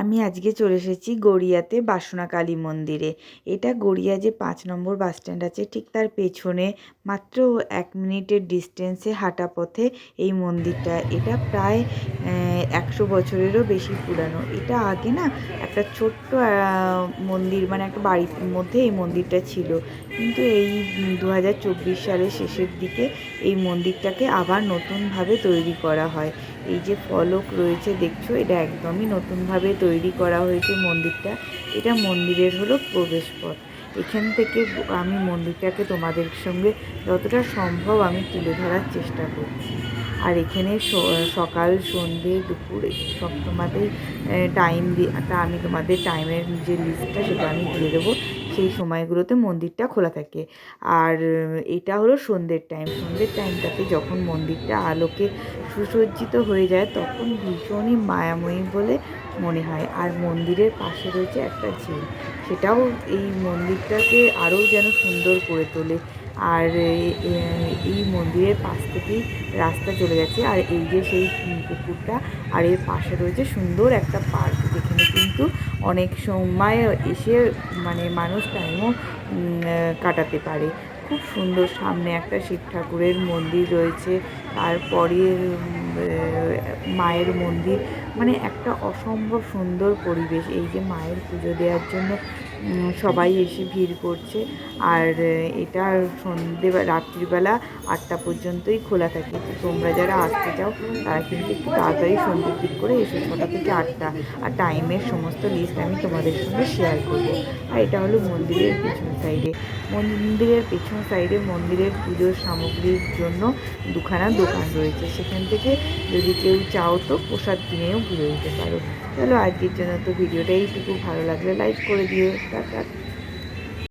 আমি আজকে চলে এসেছি গড়িয়াতে বাসনা কালী মন্দিরে। এটা গড়িয়া যে পাঁচ নম্বর বাস স্ট্যান্ড আছে, ঠিক তার পেছনে মাত্র এক মিনিটের ডিস্টেন্সে হাঁটা পথে এই মন্দিরটা। এটা প্রায় একশো বছরেরও বেশি পুরানো। এটা আগে না একটা ছোট্ট মন্দির মানে একটা বাড়ির মধ্যে এই মন্দিরটা ছিল। কিন্তু এই দু হাজার চব্বিশ সালের শেষের দিকে এই মন্দিরটাকে আবার নতুনভাবে তৈরি করা হয়। এই যে ফলক রয়েছে, দেখছ? এটা একদমই নতুনভাবে তৈরি করা হয়েছে মন্দিরটা। এটা মন্দিরের হলো প্রবেশপথ। এখান থেকে আমি মন্দিরটাকে তোমাদের সঙ্গে যতটা সম্ভব আমি তুলে ধরার চেষ্টা করছি। আর এখানে সকাল, সন্ধে, দুপুর সব তোমাদের টাইম দিয়ে আমি তোমাদের টাইমের যে লিস্টটা সেটা আমি দিয়ে দেবো। সেই সময়গুলোতে মন্দিরটা খোলা থাকে। আর এটা হলো সন্ধ্যের টাইম সন্ধ্যের টাইমটাতে যখন মন্দিরটা আলোকে সুসজ্জিত হয়ে যায়, তখন ভীষণই মায়াময়ী বলে মনে হয়। আর মন্দিরের পাশে রয়েছে একটা ঝিল। সেটাও এই মন্দিরটাকে আরও যেন সুন্দর করে তোলে। আর এই মন্দিরের পাশ থেকেই রাস্তা চলে গেছে আর এই যে সেই পুকুরটা, আর এর পাশে রয়েছে সুন্দর একটা পার্ক, যেখানে কিন্তু অনেক সময় এসে মানে মানুষ টাইমও কাটাতে পারে। খুব সুন্দর সামনে একটা শিব ঠাকুরের মন্দির রয়েছে। তারপরে মায়ের মন্দির মানে একটা অসম্ভব সুন্দর পরিবেশ। এই যে মায়ের পুজো দেওয়ার জন্য সবাই এসে ভিড় করছে। আর এটা সন্ধে রাত্রিবেলা আটটা পর্যন্তই খোলা থাকে। তো তোমরা যারা আসতে চাও, তারা কিন্তু একটু তাড়াতাড়ি সন্ধ্যের দিক করে এসে ছটা থেকে আটটা। আর টাইমের সমস্ত লিস্ট আমি তোমাদের সঙ্গে শেয়ার করব। আর এটা হলো মন্দিরের পেছন সাইডে মন্দিরের পেছন সাইডে মন্দিরের পুজোর সামগ্রীর জন্য দুখানা দোকান রয়েছে। সেখান থেকে যদি কেউ চাও তো প্রসাদ কিনেও ঘুরে দিতে পারো। চলো আজকের জন্য তো ভিডিওটা এইটুকু। ভালো লাগলে লাইক করে দিও। টাটা।